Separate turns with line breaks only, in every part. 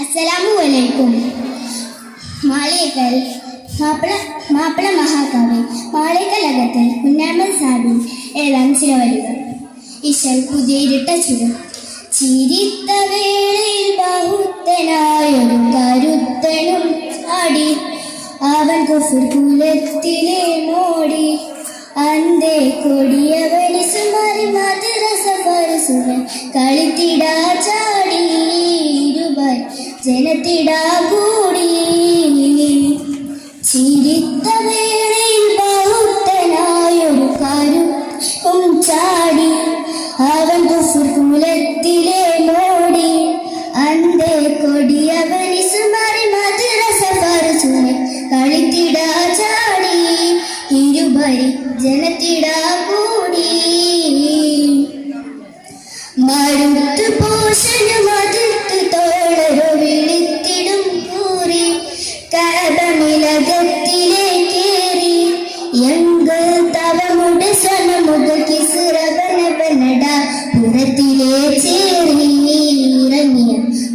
അസ്സലാമു അലൈക്കും മാളിയേക്കൽ മാപ്പിള മാപ്പിള മഹാകവി മാളിയേക്കൽ അകത്തിൽ കുഞ്ഞാമൻ സാബി ഏഴാം ചില വരികൾ ഇശൽ പുതിയ ഇരുട്ട ചുരം. ചിരിത്ത വേളയിൽ ബഹുത്തനായൊരു കരുത്തനും അടി അവൻ കുഫുർ കുലത്തിലെ മോടി. അന്തേ കൊടിയവന് സുമാരി മദ്രസ സുഖൻ കളിത്തിടാ ചാടി. ജനത്തിടാ കൂടി ചിരിത്ത വേളയിൽ ബഹുത്തനായൊരു കരുത്തും ചാടി അവൻ കുസുകുലത്തിലെ മോടി. അന്തേ കൊടിയവന് സുമാരി മദ്രസ ഫർസുരൻ കളിത്തിടാ ചാടി. ഇരുപരി ജനത്തിടാ കൂടി. മരുത്ത് പോഷനും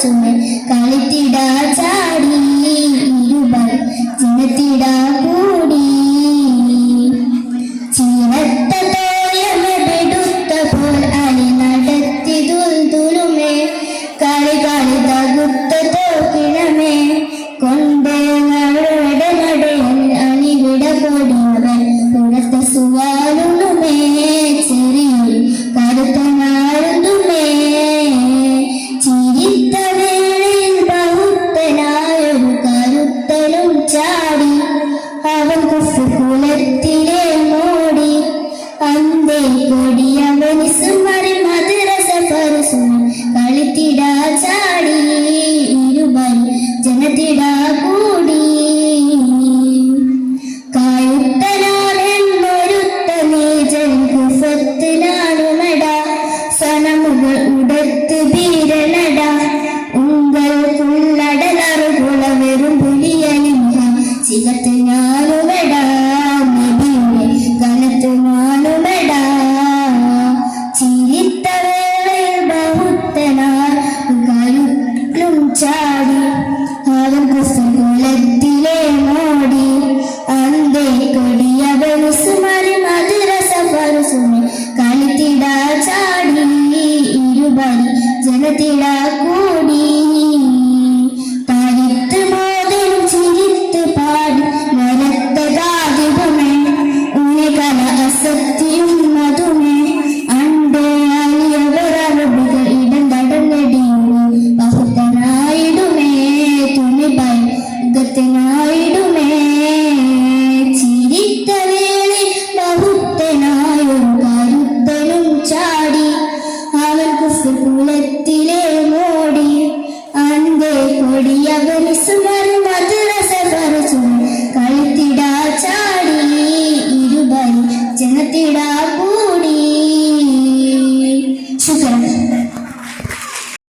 सुने ചാടി സുകുളത്തിലെ